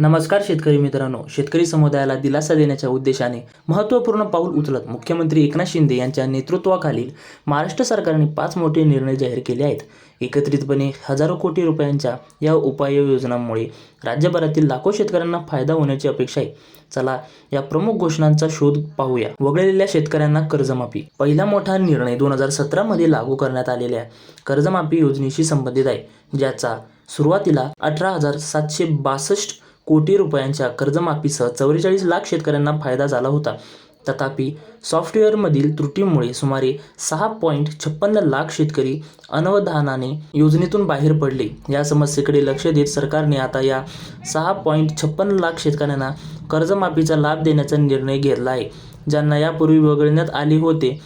नमस्कार शेतकरी मित्रांनो. शेतकरी समुदायाला दिलासा देण्याच्या उद्देशाने महत्त्वपूर्ण पाऊल उचलत मुख्यमंत्री एकनाथ शिंदे यांच्या नेतृत्वाखालील महाराष्ट्र सरकारने पाच मोठे निर्णय जाहीर केले आहेत. एकत्रितपणे हजारो कोटी रुपयांच्या या उपाययोजनांमुळे राज्यभरातील लाखो शेतकऱ्यांना फायदा होण्याची अपेक्षा आहे. चला या प्रमुख घोषणांचा शोध पाहूया. वगळलेल्या शेतकऱ्यांना कर्जमाफी. पहिला मोठा निर्णय दोन हजार सतरामध्ये लागू करण्यात आलेल्या कर्जमाफी योजनेशी संबंधित आहे ज्याचा सुरुवातीला अठरा हजार सातशे बासष्ट कोटी रुपयांच्या कर्जमाफीसह चौवेचाळीस लाख शेतकऱ्यांना फायदा झाला होता. तथापि सॉफ्टवेअरमधील त्रुटीमुळे सुमारे सहा पॉईंट छप्पन्न लाख शेतकरी अनवधानाने योजनेतून बाहेर पडले. या समस्येकडे लक्ष देत सरकारने आता या सहा पॉईंट छप्पन्न लाख शेतकऱ्यांना कर्जमाफीचा लाभ देण्याचा निर्णय घेतला आहे ज्यांना यापूर्वी वगळण्यात आले होते.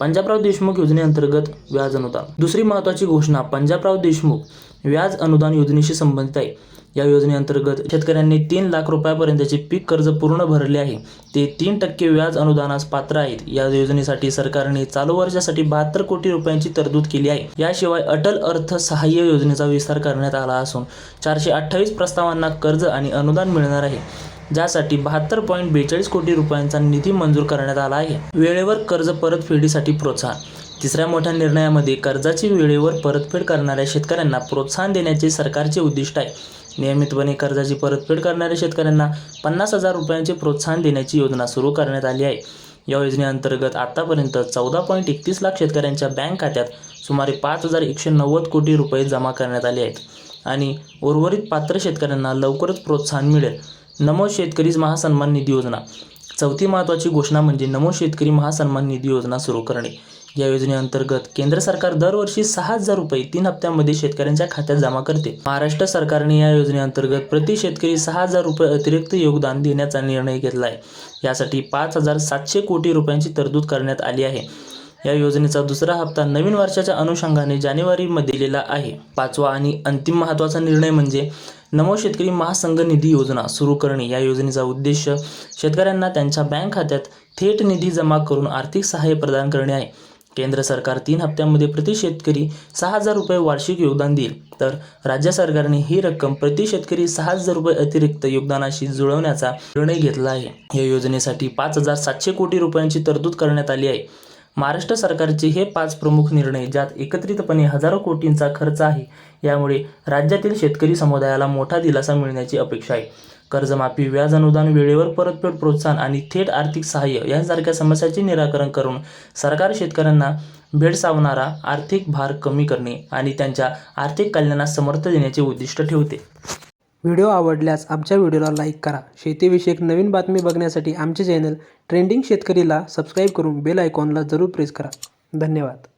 पंजाबराव देशमुख योजनेअंतर्गत व्याज अनुदान. दुसरी महत्त्वाची घोषणा पंजाबराव देशमुख व्याज अनुदान योजनेशी संबंधित आहे. या योजनेअंतर्गत शेतकऱ्यांनी तीन लाख रुपयापर्यंतचे पीक कर्ज पूर्ण भरले आहे. ते तीन टक्के व्याज अनुदानास पात्र आहेत. या योजनेसाठी सरकारने चालू वर्षासाठी बहात्तर कोटी रुपयांची तरतूद केली आहे. याशिवाय अटल अर्थ सहाय्य योजनेचा विस्तार करण्यात आला असून चारशे अठ्ठावीस प्रस्तावांना कर्ज आणि अनुदान मिळणार आहे. ज्यासाठी बहात्तर पॉईंट बेचाळीस कोटी रुपयांचा निधी मंजूर करण्यात आला आहे. वेळेवर कर्ज परतफेडीसाठी प्रोत्साहन. तिसऱ्या मोठ्या निर्णयामध्ये कर्जाची वेळेवर परतफेड करणाऱ्या शेतकऱ्यांना प्रोत्साहन देण्याचे सरकारचे उद्दिष्ट आहे. नियमितपणे कर्जाची परतफेड करणाऱ्या शेतकऱ्यांना पन्नास हजार रुपयांचे प्रोत्साहन देण्याची योजना सुरू करण्यात आली आहे. या योजनेअंतर्गत आतापर्यंत चौदा पॉईंट एकतीस लाख शेतकऱ्यांच्या बँक खात्यात सुमारे पाच हजार एकशे नव्वद कोटी रुपये जमा करण्यात आले आहेत आणि उर्वरित पात्र शेतकऱ्यांना लवकरच प्रोत्साहन मिळेल. नमो शेतकरी महासन्मान निधी योजना. चौथी महत्त्वाची घोषणा म्हणजे नमो शेतकरी महासन्मान निधी योजना सुरू करणे. या योजनेअंतर्गत केंद्र सरकार दरवर्षी सहा हजार रुपये तीन हप्त्यांमध्ये शेतकऱ्यांच्या खात्यात जमा करते. महाराष्ट्र सरकारने या योजनेअंतर्गत प्रति शेतकरी सहा हजार रुपये अतिरिक्त योगदान देण्याचा निर्णय घेतला आहे यासाठी पाच हजार सातशे कोटी रुपयांची तरतूद करण्यात आली आहे. या योजनेचा दुसरा हप्ता नवीन वर्षाच्या अनुषंगाने जानेवारीमध्ये दिलेला आहे. पाचवा आणि अंतिम महत्त्वाचा निर्णय म्हणजे नमो शेतकरी महासंघ निधी योजना सुरू करणे. या योजनेचा उद्देश शेतकऱ्यांना त्यांच्या बँक खात्यात थेट निधी जमा करून आर्थिक सहाय्य प्रदान करणे आहे. केंद्र सरकार तीन हप्त्यांमध्ये प्रति शेतकरी सहा हजार रुपये वार्षिक योगदान देईल. तर राज्य सरकारने ही रक्कम प्रति शेतकरी सहा हजार रुपये अतिरिक्त योगदानाशी जुळवण्याचा निर्णय घेतला आहे. या योजनेसाठी पाच हजार सातशे कोटी रुपयांची तरतूद करण्यात आली आहे. महाराष्ट्र सरकारचे हे पाच प्रमुख निर्णय ज्यात एकत्रितपणे हजारो कोटींचा खर्च आहे यामुळे राज्यातील शेतकरी समुदायाला मोठा दिलासा मिळण्याची अपेक्षा आहे. कर्जमाफी व्याज अनुदान वेळेवर परतफेड प्रोत्साहन आणि थेट आर्थिक सहाय्य यांसारख्या समस्याचे निराकरण करून सरकार शेतकऱ्यांना भेडसावणारा आर्थिक भार कमी करणे आणि त्यांच्या आर्थिक कल्याणास समर्थ देण्याचे उद्दिष्ट ठेवते. व्हिडिओ आवडल्यास आमच्या व्हिडिओला लाईक करा. शेतीविषयक नवीन बातमी बघण्यासाठी आमचे चॅनल ट्रेंडिंग शेतकरीला सबस्क्राईब करून बेल आयकॉनला जरूर प्रेस करा. धन्यवाद.